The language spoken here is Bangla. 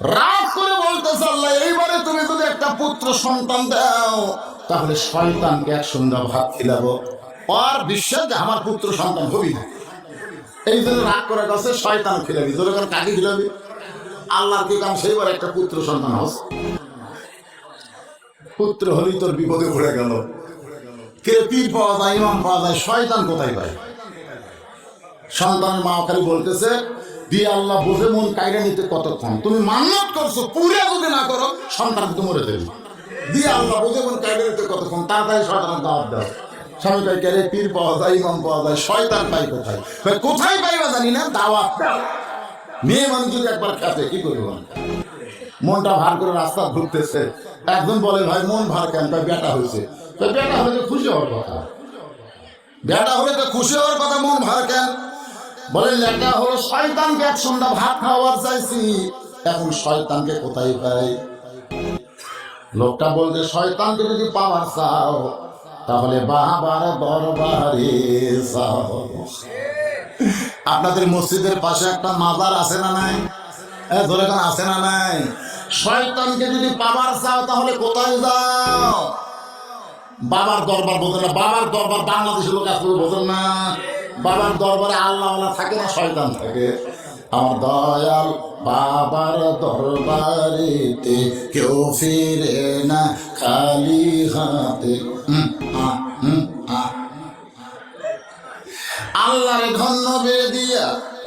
রাগ করে বলতেছে আল্লাহ এইবারে তুমি যদি একটা পুত্র সন্তান দাও, তাহলে শয়তানকে এক সন্ধ্যা ভাত খিলাবো। আর বিশ্বাস যে আমার পুত্র সন্তান হবি না। এই জন্য রাগ করে গেছে শয়তান খিলাবি তোর এখন কাকে খিলাবি? আল্লাহর কি কাম? সেইবার একটা পুত্র সন্তান হস। পুত্র হলেই তোর বিপদে পড়ে গেল। কে পীর পাওয়া যায়, ইমাম পাওয়া যায়, শয়তান কোথায় পায়? সন্তানের মা খালি বলতেছে দিয়ে আল্লাহ বোঝে মন কায়রা নিতে কতক্ষণ? তুমি মান্নত করছ পুরে যদি না করো সন্তান তো মরে দেবে দিয়ে আল্লাহ বোঝে মন কায়রা নিতে কতক্ষণ? তাড়াতাড়ি শয়তানের দাওয়াত দাও। স্বামী কয় কে পীর পাওয়া যায় ইমাম পাওয়া যায় শয়তান পাই কোথায়? কোথায় পাইবা জানি না দাওয়াত দাও। মেয়ে মানুষ যদি একবার খাতে কি করব মনটা ভার করে রাস্তা ঘুরতেছে। একজন বলে ভাই মন ভার কেন? কয় বেটা হয়েছে। কয়, বেটা হলে খুশি হওয়ার কথা। বেটা হলে তো খুশি হওয়ার কথা মন ভার কেন? বলে লেটা হলো শয়তানকে এক সন্ধ্যা ভাত চাইছি। এখন শয়তানকে কোথায় পাই? লোকটা বলতে শয়তানকে যদি পাওয়ার চাও, তাহলে বাবার দরবারে যাও। আপনাদের মসজিদের পাশে একটা মাজার আছে না নাই? ধরে আছে না নাই? শয়তানকে যদি পাবার চাও, তাহলে কোথায় যাও? বাবার দরবার বোঝেন না, বাবার দরবার বাংলাদেশের লোক আসলে বোঝেন না। বাবার দরবারে আল্লাহ আল্লাহ থাকে না, শয়তান থাকে। আমার দয়াল বাবার দরবারেতে কেউ ফিরে না, খালি হাতে। আল্লাহরে ধন্য বেড়ে দিয়া আল্লাহ